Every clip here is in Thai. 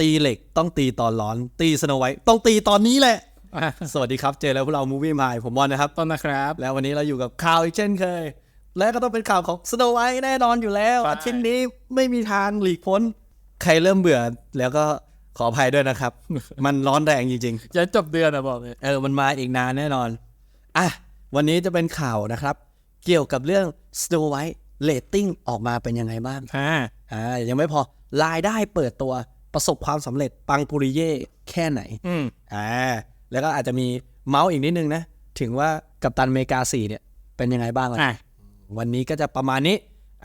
ตีเหล็กต้องตีตอนร้อน ตีสโนไวท์ต้องตีตอนนี้แหละอะสวัสดีครับ เจอแล้วพวกเรามูวี่มายผมบอลนะครับ ต้นนะครับ แล้ววันนี้เราอยู่กับข่าวอีกเช่นเคย และก็ต้องเป็นข่าวของสโนไวท์แน่นอนอยู่แล้วใช่ อาทิตย์นี้ไม่มีทางหลีกพ้น ใครเริ่มเบื่อแล้วก็ขออภัยด้วยนะครับ มันร้อนแรงจริงๆยันจบเดือนอะบอกเลยเออมันมาอีกนานแน่นอนอะวันนี้จะเป็นข่าวนะครับ เกี่ยวกับเรื่อง Snow White เ a ตติ้งออกมาเป็นยังไงบ้าง อ่า อ่ายังไม่พอรายได้เปิดตัว ประสบความสำเร็จปังปุริเย่แค่ไหนอืมอ่าแล้วก็อาจจะมีเมาส์อีกนิดนึงนะ ถึงว่ากัปตันอเมริกา4เนี่ย เป็นยังไงบ้างล่ะอะวันนี้ก็จะประมาณนี้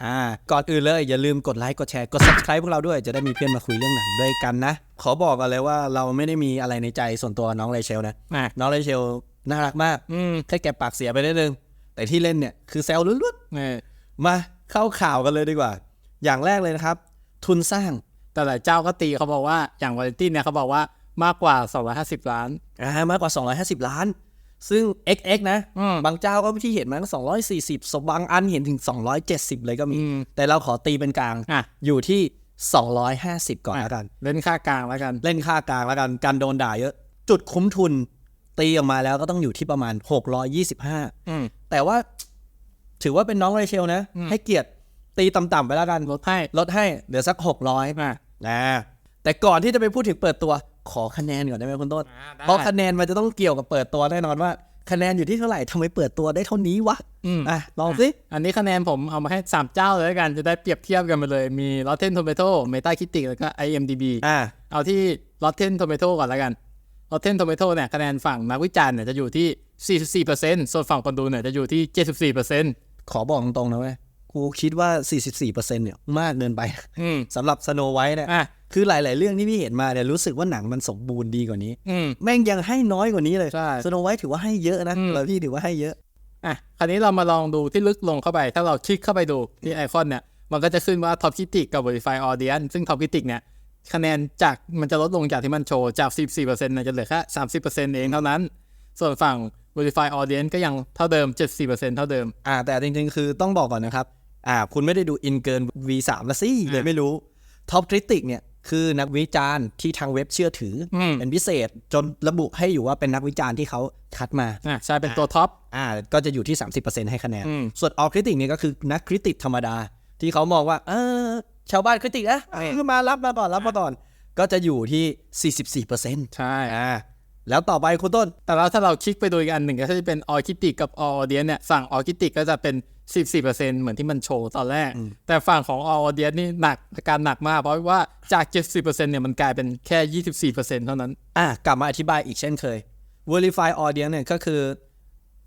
อ่าก่อนอื่นเลยอย่าลืมกดไลค์กดแชร์กด subscribe พวกเราด้วยจะได้มีเพื่อนมาคุยเรื่องหนังด้วยกันนะ ขอบอกกันเลยว่าเราไม่ได้มีอะไรในใจส่วนตัวน้องไรเชลนะอะน้องไรเชลน่ารักมากอืมแค่แกปากเสียไปนิดนึงแต่ที่เล่นเนี่ยคือแซวล้วนเนี่ยๆมาเข้าข่าวกันเลยดีกว่า อย่างแรกเลยนะครับ ทุนสร้าง แต่หลายเจ้าก็ตีเขาบอกว่าอย่างวาเลนตินเนี่ยเขาบอกว่ามากกว่า 250 ล้านอ่ามากกว่า 250 ล้าน ซึ่ง XX นะอืมบางเจ้าก็ที่เห็นมาก็240สบางอันเห็นถึง 270 เลยก็มีอืมแต่เราขอตีเป็นกลางอะอยู่ที่ 250 ก่อนแล้วกัน เล่นค่ากลางแล้วกัน เล่นค่ากลางแล้วกันการโดนด่าเยอะ จุดคุ้มทุนตีออกมาแล้วก็ต้องอยู่ที่ประมาณ 625อืมแต่ว่าถือว่าเป็นน้องไรเชลนะอืมให้เกียรติ ตีต่ำๆไปแล้วกันลดให้ลดให้เหลือสัก600อะนะแต่ก่อนที่จะไปพูดถึงเปิดตัวขอคะแนนก่อนได้ไหมคุณต้นอ่าได้เพราะคะแนนมันจะต้องเกี่ยวกับเปิดตัวแน่นอนว่า คะแนนอยู่ที่เท่าไหร่ทำไมเปิดตัวได้เท่านี้วะอืมอะลองสิ อันนี้คะแนนผมเอามาให้3เจ้าเลยแล้วกันจะได้เปรียบเทียบกันไปเลย มี Rotten Tomato Metacritic แล้วก็ IMDb อะเอาที่ Rotten Tomato ก่อนแล้วกัน Rotten Tomato เนี่ยคะแนนฝั่งนักวิจารณ์เนี่ยจะอยู่ที่ 44%ส่วนฝั่งคนดูเนี่ยจะอยู่ที่ 74%ขอบอกตรงๆนะเว้ย กูคิดว่า 44%เนี่ยมากเกินไปอืมสำหรับสโนไวท์เนี่ยอะคือหลาย ๆ เรื่องที่พี่เห็นมาเนี่ยรู้สึกว่าหนังมันสมบูรณ์ดีกว่านี้อืมแม่งยังให้น้อยกว่านี้เลยใช่สโนไวท์ถือว่าให้เยอะนะอืมแล้วพี่ถือว่าให้เยอะอะคราวนี้เรามาลองดูที่ลึกลงเข้าไป ถ้าเราคลิกเข้าไปดูที่ไอคอนเนี่ย มันก็จะขึ้นว่า Top Critic กับ Verify Audience ซึ่ง Top Critic เนี่ยคะแนนจากมันจะลดลงจากที่มันโชว์จาก 14%เนี่ยจะเหลือแค่30%เองเท่านั้น ส่วนฝั่ง Verify Audience ก็ยังเท่าเดิม 74%เท่าเดิมอ่าแต่จริง ๆ คือต้องบอกก่อนนะครับ อ่าคุณไม่ได้ดูอินเกิน V3 ละสิเลยไม่รู้ท็อปคริติกเนี่ยคือนักวิจารณ์ที่ทางเว็บเชื่อถืออมเป็นพิเศษจนระบุให้อยู่ว่าเป็นนักวิจารณ์ที่เขาคัดมาอะใช่เป็นตัวท็อปอ่าก็จะอยู่ที่ 30%ให้คะแนนอืมส่วนออคริติกเนี่ยก็คือนักคริติกธรรมดา ที่เขามองว่า เออ ชาวบ้านคริติกนะขึ้นมารับมาก่อนรับมาก่อนก็จะอยู่ที่ 44%ใช่อ่าแล้วต่อไปคุณต้น แต่แล้วถ้าเราคลิกไปดูอีกอันหนึ่งก็จะเป็น All Critic กับ All Audience เนี่ยฝั่ง All Critic ก็จะเป็น 14%เหมือนที่มันโชว์ตอนแรก แต่ฝั่งของ All Audience นี่หนักการหนักมาก เพราะว่าจาก70%เนี่ยมันกลายเป็นแค่24%เท่านั้น อะ กลับมาอธิบายอีกเช่นเคย verify audience เนี่ยก็คือ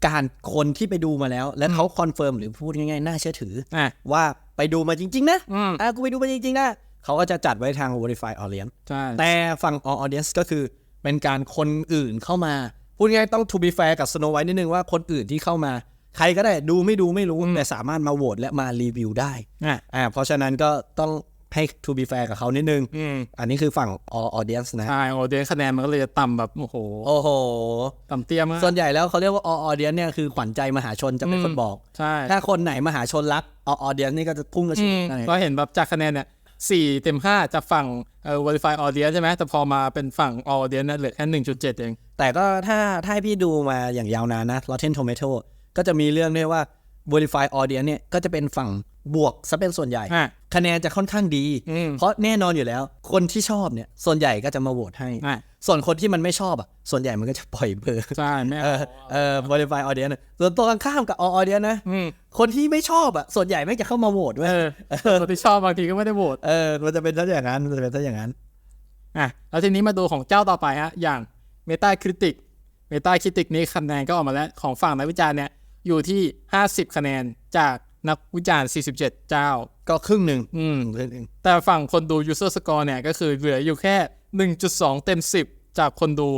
การคนที่ไปดูมาแล้ว และเขาคอนเฟิร์มหรือพูดง่ายๆ น่าเชื่อถืออะว่าไปดูมาจริง ๆ นะอืมอะกูไปดูมาจริง ๆ นะ เขาก็จะจัดไว้ทาง verify audience ใช่แต่ฝั่ง all audience ก็คือเป็นการคนอื่นเข้ามา พูดง่ายๆต้อง to be fair กับ Snow White นิดนึงว่าคนอื่นที่เข้ามา ใครก็ได้ดูไม่ดูไม่รู้ แต่สามารถมาโหวตและมารีวิวได้อะอ่าเพราะฉะนั้นก็ต้องให้ to be fair กับเขานิดนึงอืมอันนี้คือฝั่ง all audience นะ ใช่ Audience คะแนนมันก็เลยจะต่ำแบบ โอ้โห โอ้โห ต่ำเตี้ยมาก ส่วนใหญ่แล้วเขาเรียกว่า all audience เนี่ยคือขวัญใจมหาชนจะเป็นคนบอก ใช่ ถ้าคนไหนมหาชนรัก all audience นี่ก็จะพุ่งกระอืฉูดมได้ก็เห็นแบบจากคะแนนเนี่ยสี่เต็มห้าจากฝั่งเอ่อ Verify Audience ใช่ไหม แต่พอมาเป็นฝั่ง All Audience เนี่ยเหลือแค่หนึ่งจุดเจ็ดเอง แต่ก็ถ้าถ้าให้พี่ดูมาอย่างยาวนานนะ Rotten Tomato ก็จะมีเรื่องด้วยว่า verify audience เนี่ยก็จะเป็นฝั่งบวกซะเป็นส่วนใหญ่อะคะแนนจะค่อนข้างดีอืมเพราะแน่นอนอยู่แล้ว คนที่ชอบเนี่ย ส่วนใหญ่ก็จะมาโหวตให้อะส่วนคนที่มันไม่ชอบอะ ส่วนใหญ่มันก็จะปล่อยเบอร์ใช่ไม่เอเอาอเออ verify audience เนี่ยส่วนตัวกันข้ามกับ all audience นะอืมคนที่ไม่ชอบอะ ส่วนใหญ่ไม่งจะเข้ามาโหวตเว้ยเออคนที่ชอบบางทีก็ไม่ได้โหวตเออมันจะเป็นซะอย่างนั้นมันจะเป็นซะอย่างนั้นอะแล้วทีนี้มาดูของเจ้าต่อไปฮะอย่าง Metacritic Metacritic นี้คะแนนก็ออกมาแล้วของฝั่งนักวิจารณ์เนี่ย อยู่ที่ 50 คะแนนจากนักวิจารณ์ 47 เจ้า ก็ครึ่งหนึ่งอืมครึ่งหนึ่งแต่ฝั่งคนดู user score เนี่ย ก็คือเหลืออยู่แค่ 1.2 เต็ม 10 จากคนดู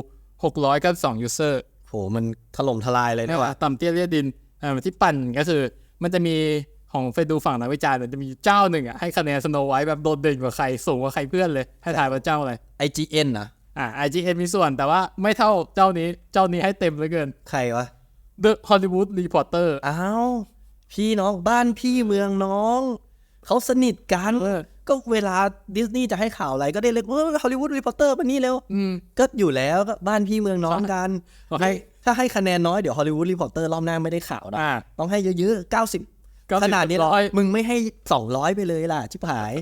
692 user โห มันถล่มทลายเลยไม่นะว่าต่ำเตี้ยเลียดินอ่าที่ปั่นก็คือ มันจะมีของไปดูฝั่งนักวิจารณ์เนี่ยจะมีเจ้าหนึ่งอะให้คะแนนสโนไวท์แบบโดดเด่นกว่าใคร สูงกว่าใครเพื่อนเลย ให้ถ่ายว่าเจ้าอะไร IGN นะอ่า IGN มีส่วนแต่ว่าไม่เท่าเจ้านี้เจ้านี้ให้เต็มเหลือเกิน ใครวะ The Hollywood Reporter อ้าวพี่น้องบ้านพี่เมืองน้อง เขาสนิทกันเออก็เวลาดิสนีย์จะให้ข่าวอะไรก็ได้เลยว่าฮอลลีวูดรีพอร์เตอร์มานี่เร็วอืมก็อยู่แล้วก็บ้านพี่เมืองน้องกันโอเคให้ถ้าให้คะแนนน้อยเดี๋ยวฮอลลีวูดรีพอร์เตอร์รอบหน้าไม่ได้ข่าวนะอ่าต้องให้เยอะๆเก้าสิบ90ขนาดนี้ร้อยมึงไม่ให้สองร้อยไปเลยล่ะ ชิบหาย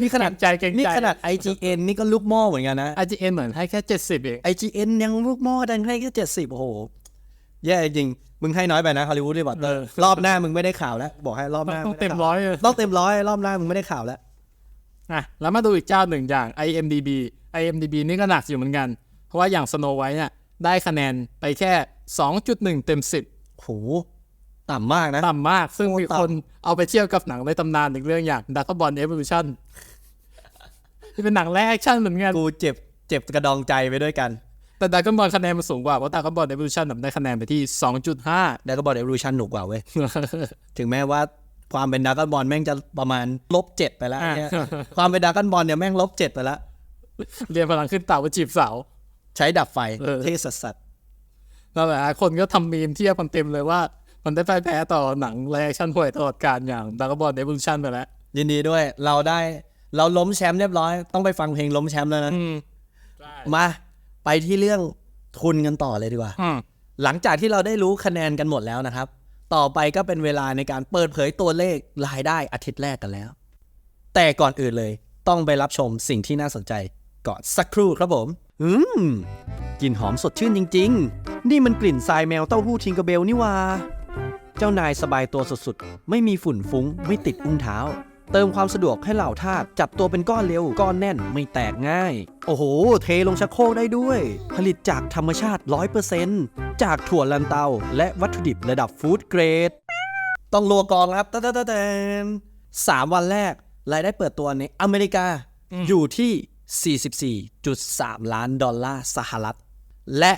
นี่ขนาดเกรงใจเกรงใจนี่ขนาด IGN นี่ก็ลูกหม้อเหมือนกันนะ IGN เหมือนให้แค่เจ็ดสิบเอง IGN ยังลูกหม้อดันให้แค่เจ็ดสิบโอ้โห แย่จริง มึงให้น้อยไปนะฮอลลีวูดรีพอร์เตอร์รอบหน้ามึงไม่ได้ข่าวแล้ว บอกให้รอบหน้าต้องไได้เต็มข่าวร้อยเลยต้องเต็มร้อยรอบหน้ามึงไม่ได้ข่าวแล้วอะแล้วมาดูอีกเจ้าหนึ่งอย่าง IMDB IMDB นี่ก็หนักอยู่เหมือนกัน เพราะว่าอย่าง Snow White เนี่ยได้คะแนนไปแค่ 2.1 เต็มโหต่ำมากนะ10ต่ำมาก ซึ่งมีต่ำคนเอาไปเทียบกับหนังในตำนานอีกเรื่องอย่าง Dragon Ball Evolution ที่เป็นหนังแรกแอคชั่นเหมือนกัน กูเจ็บเจ็บกระดองใจไปด้วยกัน แต่ Dragon Ball คะแนนมันสูงกว่าเพราะ Dragon Ball Evolution น่ะได้คะแนนไปที่ 2.5แล้วก็บอกเอว u ชันหนุกกว่าเว้ย ถึงแม้ว่าความเป็นดากอนบอลแม่งจะประมาณลบเจ็ดไปแล้วอะเนี่ยความเป็นดากอนบอลเนี่ยแม่งลบเจ็ดไปแล้วเรียนพลังขึ้นเต่าไปจีบสาว ใช้ดับไฟเออเท่สัสสัสนั่นแหละฮะคนก็ทำมีมเทียบกันเต็มเลยว่า มันได้ไปแพ้ต่อหนังไลฟ์แอคชั่นห่วยตลอดการอย่าง Dragon Ball Evolution ไปแล้ว ยินดีด้วยเราได้เราล้มแชมป์เรียบร้อย ต้องไปฟังเพลงล้มแชมป์แล้วนะอืมมา ไปที่เรื่องทุนกันต่อเลยดีกว่าอืมหลังจากที่เราได้รู้คะแนนกันหมดแล้วนะครับ ต่อไปก็เป็นเวลาในการเปิดเผยตัวเลขรายได้อาทิตย์แรกกันแล้ว แต่ก่อนอื่นเลยต้องไปรับชมสิ่งที่น่าสนใจก่อนสักครู่ครับผม อืม กลิ่นหอมสดชื่นจริง ๆ นี่มันกลิ่นทรายแมวเต้าหู้ทิงกระเบลนี่หว่า เจ้านายสบายตัวสุดๆ ไม่มีฝุ่นฟุ้ง ไม่ติดอุ้งเท้า เติมความสะดวกให้เหล่าทาสจับตัวเป็นก้อนเร็ว ก้อนแน่นไม่แตกง่าย โอ้โห เทลงชักโครกได้ด้วย ผลิตจากธรรมชาติ 100%จากถั่วลันเตา และวัตถุดิบระดับฟู้ดเกรด ต้องรัวกองครับตะตะตะแตนสามวันแรก รายได้เปิดตัวในอเมริกาอยู่ที่ 44.3 ล้านดอลลาร์สหรัฐ และ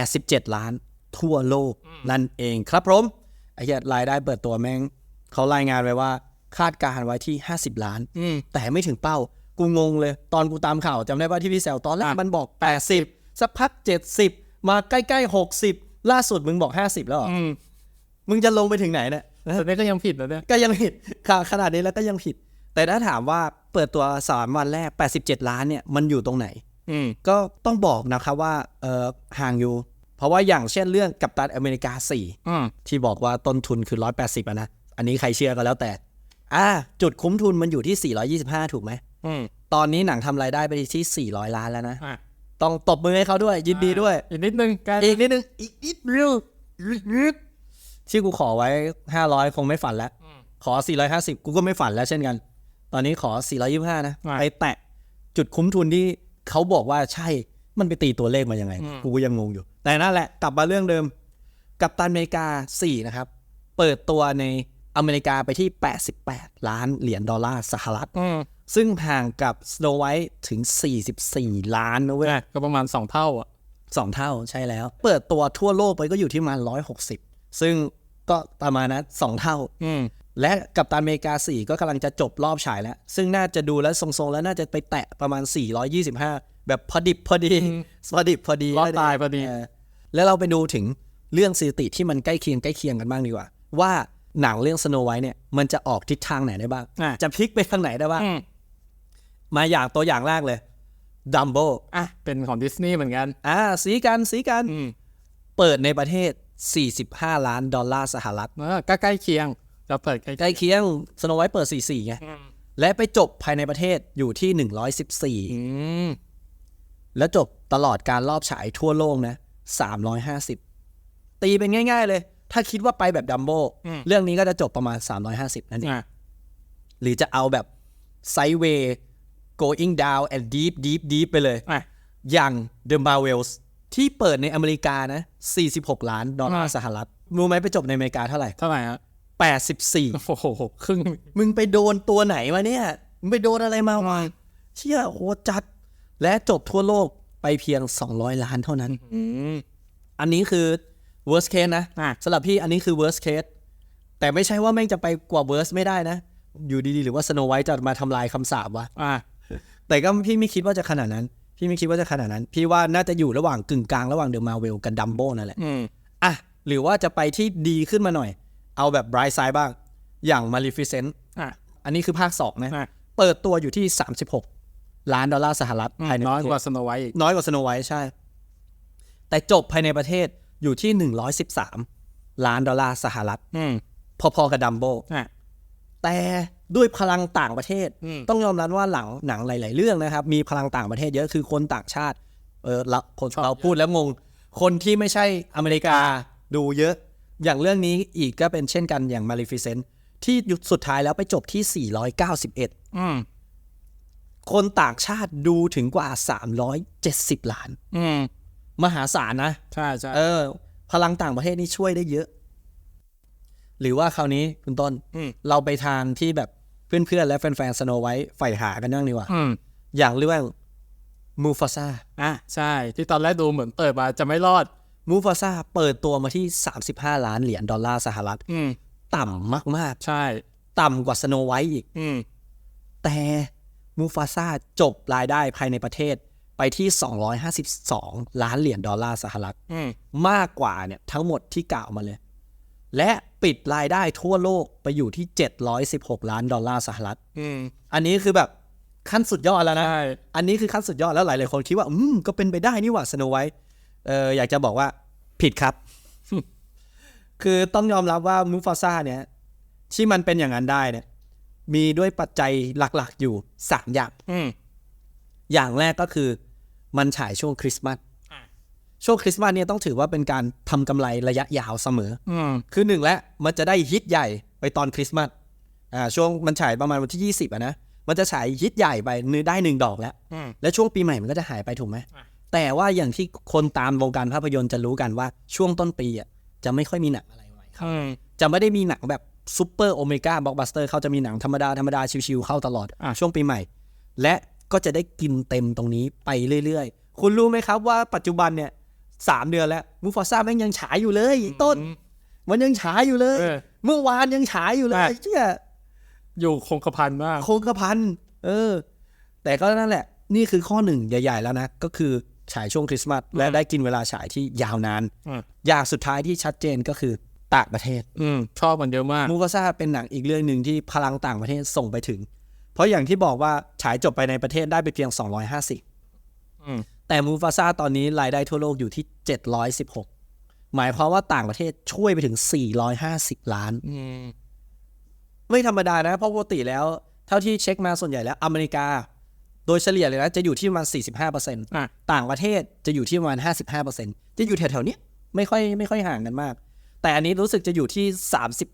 87 ล้านทั่วโลกนั่นเองครับผมไอ้เหี้ยรายได้เปิดตัวแม่งเขารายงานไว้ว่า คาดการณ์ไว้ที่ 50 ล้านอืมแต่ไม่ถึงเป้า กูงงเลย ตอนกูตามข่าวจำได้ว่าที่พี่แซวตอนแรกอะมันบอก 80 สักพัก 70 มาใกล้ๆ 60 ล่าสุดมึงบอก 50 แล้วเหรออืมมึงจะลงไปถึงไหนเนี่ยแต่นี่ก็ยังผิดนะเนี่ยก็ยังผิดค่ะขนาดนี้แล้วก็ยังผิด แต่ถ้าถามว่าเปิดตัวสามวันแรก 87 ล้านเนี่ยมันอยู่ตรงไหนอืมก็ต้องบอกนะครับว่าเออห่างอยู่ เพราะว่าอย่างเช่นเรื่องกัปตันอเมริกาอืม4ที่บอกว่าต้นทุนคือ 180อะนะ อันนี้ใครเชื่อก็แล้วแต่ อ่าจุดคุ้มทุนมันอยู่ที่ 425 ถูกไหมอืมตอนนี้หนังทำรายได้ไปที่ 400 ล้านแล้วนะ อะต้องตบมือให้เขาด้วย ยินดีด้วย อีกนิดนึงใกล้อีกนิดนึง อีกนิดเดียวที่กูขอไว้ 500 คงไม่ฝันแล้ว ขอ 450 กูก็ไม่ฝันแล้วเช่นกัน ตอนนี้ขอ 425นะอะไปแตะจุดคุ้มทุนที่เขาบอกว่าใช่มันไปตีตัวเลขมายังไง กูก็ยังงงอยู่ แต่นั่นแหละ กลับมาเรื่องเดิม กับตันอเมริกา 4 นะครับ เปิดตัวใน อเมริกาไปที่ 88 ล้านเหรียญดอลลาร์สหรัฐอืมซึ่งห่างกับ Snow White ถึง 44 ล้านนะเว้ยอะก็ประมาณสองเท่าอะสองเท่าใช่แล้ว เปิดตัวทั่วโลกไปก็อยู่ที่ประมาณ 160 ซึ่งก็ประมาณนั้นสองเท่าอืมและกับตันอเมริกา 4 ก็กำลังจะจบรอบฉายแล้ว ซึ่งน่าจะดูแล้วทรงๆ แล้วน่าจะไปแตะประมาณ 425 แบบพอดิบพอดีพอดิบพอดีรอดตายพอดีเแล้วเราไปดูถึงเรื่องสถิติที่มันใกล้เคียงใกล้เคียงกันบ้างดีกว่า ว่า หนังเรื่อง Snow White เนี่ยมันจะออกทิศทางไหนได้บ้างอะจะพลิกไปทางไหนได้บ้างอืมมาอย่างตัวอย่างแรกเลยดัมโบอะเป็นของดิสนีย์เหมือนกัน อ่า สีกันสีกันอืมเปิดในประเทศ 45 ล้านดอลลาร์สหรัฐเออก็ใกล้เคียงจะเปิดใกล้ใกล้เคียงสโนไวท์เปิด 44ไงอืมและไปจบภายในประเทศอยู่ที่อืม114แล้วจบตลอดการรอบฉายทั่วโลกนะ 350 ตีเป็นง่าย ๆเลย ถ้าคิดว่าไปแบบดัมโบอืมเรื่องนี้ก็จะจบประมาณ 350 นั่นเองอะหรือจะเอาแบบไซด์เวย์ going down and deep deep deep ไปเลยอะอย่าง The Marvels ที่เปิดในอเมริกานะ 46 ล้านดอลลาร์อ่าสหรัฐ รู้ไหมไปจบในอเมริกาเท่าไหร่ เท่าไหร่ฮะ84 โอ้โหครึ่ง มึงไปโดนตัวไหนมาเนี่ย มึงไปโดนอะไรมาวะเชี่ยโหจัด และจบทั่วโลกไปเพียง 200 ล้านเท่านั้นอืมอันนี้คือ worst case นะอะสำหรับพี่อันนี้คือ worst case แต่ไม่ใช่ว่าแม่งจะไปกว่า worst ไม่ได้นะ อยู่ดีๆ หรือว่า Snow White จะมาทำลายคำสาปวะอะแต่ก็พี่ไม่คิดว่าจะขนาดนั้น พี่ไม่คิดว่าจะขนาดนั้น พี่ว่าน่าจะอยู่ระหว่างกึ่งกลางระหว่างเดอะมาเวลกับดัมโบนั่นแหละอืมอะหรือว่าจะไปที่ดีขึ้นมาหน่อย เอาแบบ bright side บ้าง อย่าง Maleficent อะอันนี้คือภาค2นะอะเปิดตัวอยู่ที่ 36 ล้านดอลลาร์สหรัฐภายในน้อยประเทศกว่าสโนไวท์อีกน้อยกว่าสโนไวท์ใช่ แต่จบภายในประเทศ อยู่ที่113ล้านดอลลาร์สหรัฐอืมพอๆกับดัมโบอะแต่ด้วยพลังต่างประเทศอืมต้องยอมรับว่าหลังหนังหลาย ๆ เรื่องนะครับ มีพลังต่างประเทศเยอะคือคนต่างชาติ เออเราคนเราพูดแล้วงง คนที่ไม่ใช่อเมริกาดูเยอะ อย่างเรื่องนี้อีกก็เป็นเช่นกันอย่าง Maleficent ที่หยุดสุดท้ายแล้วไปจบที่ 491อืมคนต่างชาติดูถึงกว่า 370 ล้านอื มมหาศาลนะใช่ใช่เออ พลังต่างประเทศนี่ช่วยได้เยอะ หรือว่าคราวนี้คุณต้นอืมเราไปทางที่แบบเพื่อนๆและแฟนๆสโนไวท์ใฝ่หากันนั่งดีกว่าอืมอย่างเรื่องมูฟาซาอะใช่ ที่ตอนแรกดูเหมือนเปิดมาจะไม่รอดมูฟาซาเปิดตัวมาที่ 35 ล้านเหรียญดอลลาร์สหรัฐอืมต่ำมากใช่ๆต่ำกว่าสโนไวท์อีกอืมแต่มูฟาซาจบรายได้ภายในประเทศ ไปที่ 252 ล้านเหรียญดอลลาร์สหรัฐอืมมากกว่าเนี่ยทั้งหมดที่กล่าวมาเลย และปิดรายได้ทั่วโลกไปอยู่ที่ 716 ล้านดอลลาร์สหรัฐอืมอันนี้คือแบบขั้นสุดยอดแล้วนะใช่อันนี้คือขั้นสุดยอดแล้วหลายๆคนคิดว่า อืม ก็เป็นไปได้นี่หว่าสโนไวท์เอออยากจะบอกว่าผิดครับ คือต้องยอมรับว่ามูฟาซาเนี่ย ที่มันเป็นอย่างนั้นได้เนี่ย มีด้วยปัจจัยหลักๆอยู่3อย่างอืมอย่างแรกก็คือ มันฉายช่วงคริสต์มาสอะช่วงคริสต์มาสเนี่ยต้องถือว่าเป็นการทำกำไรระยะยาวเสมอ อืมคือหนึ่งแล้วมันจะได้ฮิตใหญ่ไปตอนคริสต์มาสอ่าช่วงมันฉายประมาณวันที่ 20อะนะมันจะฉายฮิตใหญ่ไปเนื้อได้หนึ่งดอกแล้วอืมแล้วช่วงปีใหม่มันก็จะหายไปถูกไหมอะแต่ว่าอย่างที่คนตามวงการภาพยนตร์จะรู้กันว่าช่วงต้นปีอะจะไม่ค่อยมีหนังอะไรใหม่เข้าอืมจะไม่ได้มีหนังแบบซูเปอร์โอเมก้าบล็อกบัสเตอร์เขาจะมีหนังธรรมดาธรรมดาชิวๆเข้าตลอดอะช่วงปีใหม่ และ ก็จะได้กินเต็มตรงนี้ไปเรื่อยๆ คุณรู้ไหมครับว่าปัจจุบันเนี่ยสามเดือนแล้วมูฟาซ่าแม่งยังฉายอยู่เลยต้นอืมมันยังฉายอยู่เลยเออเมื่อวานยังฉายอยู่เลยอะเชี่ยอยู่คงกระพันมากโคงกระพันเออ แต่ก็นั่นแหละ นี่คือข้อหนึ่งใหญ่ ๆ แล้วนะ ก็คือฉายช่วงคริสต์มาสและได้กินเวลาฉายที่ยาวนานอืมอย่างสุดท้ายที่ชัดเจนก็คือต่างประเทศ อืมชอบมันเยอะมากมูฟาซ่าเป็นหนังอีกเรื่องหนึ่งที่พลังต่างประเทศส่งไปถึง เพราะอย่างที่บอกว่าฉายจบไปในประเทศได้ไปเพียง 250อืมแต่มูฟาซ่าตอนนี้รายได้ทั่วโลกอยู่ที่ 716 หมายความว่าต่างประเทศช่วยไปถึง 450 ล้านอืมไม่ธรรมดานะ เพราะปกติแล้ว เท่าที่เช็คมาส่วนใหญ่แล้วอเมริกา โดยเฉลี่ยเลยนะ จะอยู่ที่ประมาณ 45%อะต่างประเทศจะอยู่ที่ประมาณ 55%จะอยู่แถวๆเนี้ยไม่ค่อยไม่ค่อยห่างกันมาก แต่อันนี้รู้สึกจะอยู่ที่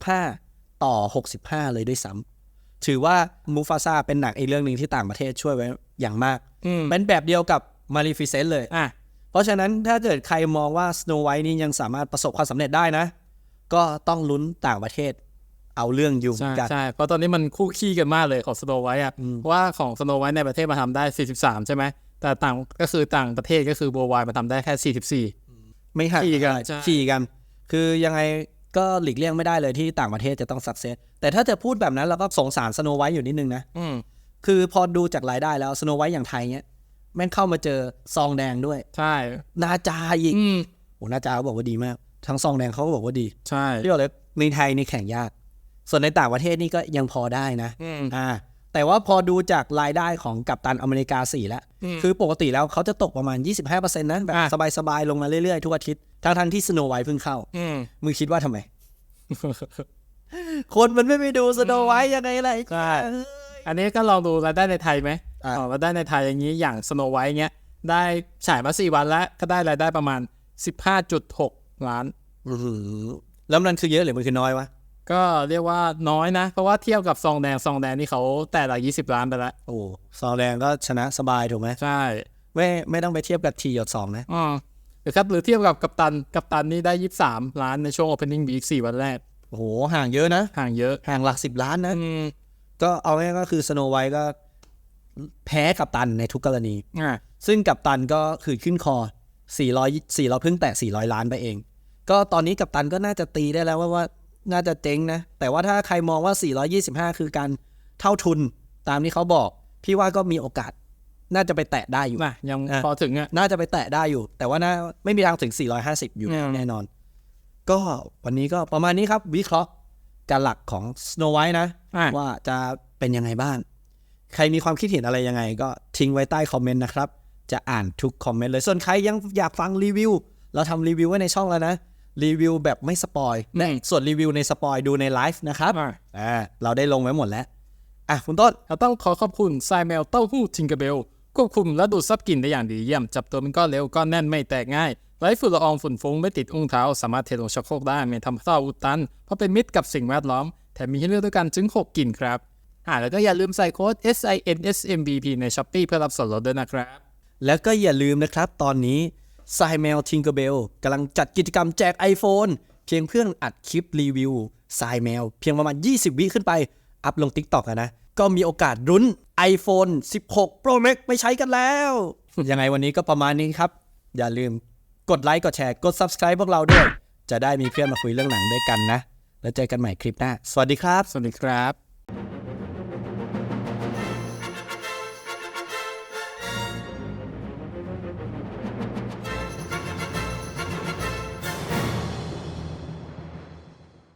35 ต่อ 65 เลยด้วยซ้ำ ถือว่ามูฟาซาเป็นหนังอีกเรื่องหนึ่งที่ต่างประเทศช่วยไว้อย่างมากอืมเป็นแบบเดียวกับมาริฟิเซนเลยอะเพราะฉะนั้นถ้าเกิดใครมองว่า Snow White นี่ยังสามารถประสบความสำเร็จได้นะ ก็ต้องลุ้นต่างประเทศเอาเรื่องอยู่เหมืใช่อนกันใช่เพราะตอนนี้มันคู่ขี้กันมากเลยของสโนไวท์อะเพราะว่าของสโนไวท์ในประเทศมาทำได้ 43 ใช่ไหมแต่ต่างก็คือต่างประเทศก็คือโบวายมาทำได้แค่ 44 ไม่หักขี่กันใช่ขี่กัน คือยังไง ก็หลีกเลี่ยงไม่ได้เลยที่ต่างประเทศจะต้องสักเซสแต่ถ้าจะพูดแบบนั้นเราก็สงสารสโนไวท์อยู่นิดนึงนะอืมคือพอดูจากรายได้แล้วสโนไวท์อย่างไทยเนี้ยแม่งเข้ามาเจอซองแดงด้วย ใช่นาจาอีกอืมโอ้นาจาเขาบอกว่าดีมาก ทั้งซองแดงเขาก็บอกว่าดีใช่ที่บอกเลยในไทยนี่แข่งยาก ส่วนในต่างประเทศนี่ก็ยังพอได้นะ อืม อ่า แต่ว่าพอดูจากรายได้ของกัปตันอเมริกา4แล้วอืมคือปกติแล้วเขาจะตกประมาณ 25%นะแบบอะสบายๆ ลงมาเรื่อยๆ ทุกอาทิตย์ทั้งทั้งๆที่สโนไวท์เพิ่งเข้าอืมมึงคิดว่าทำไม คนมันไม่ไปดูสโนไวท์ยังไงล่ะไอ้ใช่เอ้ยอันนี้ก็ลองดูรายได้ในไทยไหมอะอ๋อรายได้ในไทยอย่างนี้อย่างสโนไวท์เงี้ย ได้ฉายมาสี่วันแล้วก็ได้รายได้ประมาณ 15.6 ล้านอื้อหือแล้วมันคือเยอะหรือมันคือน้อยวะ ก็เรียกว่าน้อยนะ เพราะว่าเทียบกับซองแดงซองแดงนี่เขาแต่ละ20ล้านไปแล้วโอ้ซองแดงก็ชนะสบายถูกไหมใช่ ไม่ไม่ต้องไปเทียบกับทีหยดสองนะอ๋อหรือครับหรือเทียบกับกัปตันกัปตันนี่ได้23ล้านในช่วง Opening Week 4วันแรกโอ้โหห่างเยอะนะ ห่างเยอะห่างหลักสิบล้านนะอืมก็เอาง่ายๆก็คือสโนไวท์ก็แพ้กับตันในทุกกรณีอะซึ่งกับตันก็คือขึ้นคอ400 400เพิ่งแตะ400 ล้านไปเอง ก็ตอนนี้กับตันก็น่าจะตีได้แล้วว่าว่า น่าจะเจ๊งนะ แต่ว่าถ้าใครมองว่า 425 คือการเท่าทุนตามที่เขาบอก พี่ว่าก็มีโอกาส น่าจะไปแตะได้อยู่นะยังอะพอถึงอะน่าจะไปแตะได้อยู่ แต่ว่าน่าไม่มีทางถึง 450 อยู่อืมแน่นอน ก็วันนี้ก็ประมาณนี้ครับ วิเคราะห์การหลักของ Snow White นะอะว่าจะเป็นยังไงบ้าง ใครมีความคิดเห็นอะไรยังไง ก็ทิ้งไว้ใต้คอมเมนต์นะครับ จะอ่านทุกคอมเมนต์เลยส่วนใครยังอยากฟังรีวิวเราทำรีวิวไว้ในช่องแล้วนะ รีวิวแบบไม่สปอยอืมส่วนรีวิวในสปอยดูในไลฟ์นะครับอ่าอ่าเราได้ลงไว้หมดแล้ว อะคุณต้นเราต้องขอขอบคุณทรายแมวเต้าหู้ทิงเกอร์เบลควบคุมและดูดซับกลิ่นได้อย่างดีเยี่ยม จับตัวมันก็เร็วก็แน่นไม่แตกง่ายไร้ฝุ่นละอองฝุ่นฟุ้งไม่ติดอุ้งเท้า สามารถเทลงชักโครกได้ไม่ทำให้เท้าอุดตัน เพราะเป็นมิตรกับสิ่งแวดล้อม แถมมีให้เลือกด้วยกันถึง6กลิ่นครับอ่าแล้วก็อย่าลืมใส่โค้ด S I N S M B P ใน s h อ p e e เพื่อรับส่วนลดด้วยนะครับ แล้วก็อย่าลืมนะครับ ตอนนี้ s i m e l t i n k e r b e l l กำลังจัดกิจกรรมแจก iPhone เพียงเพื่อนอัดคลิปรีวิว s i m e l เพียงประมาณ 20 วิขึ้นไป อัพลง TikTok อะนะ ก็มีโอกาสรุ้น iPhone 16 Pro Max ไปใช้กันแล้ว ยังไงวันนี้ก็ประมาณนี้ครับ อย่าลืมกดไลค์กดแชร์กด Subscribe พวกเราด้วย จะได้มีเพื่อนมาคุยเรื่องหนังด้วยกันนะ แล้วเจอกันใหม่คลิปหน้า สวัสดีครับ สวัสดีครับ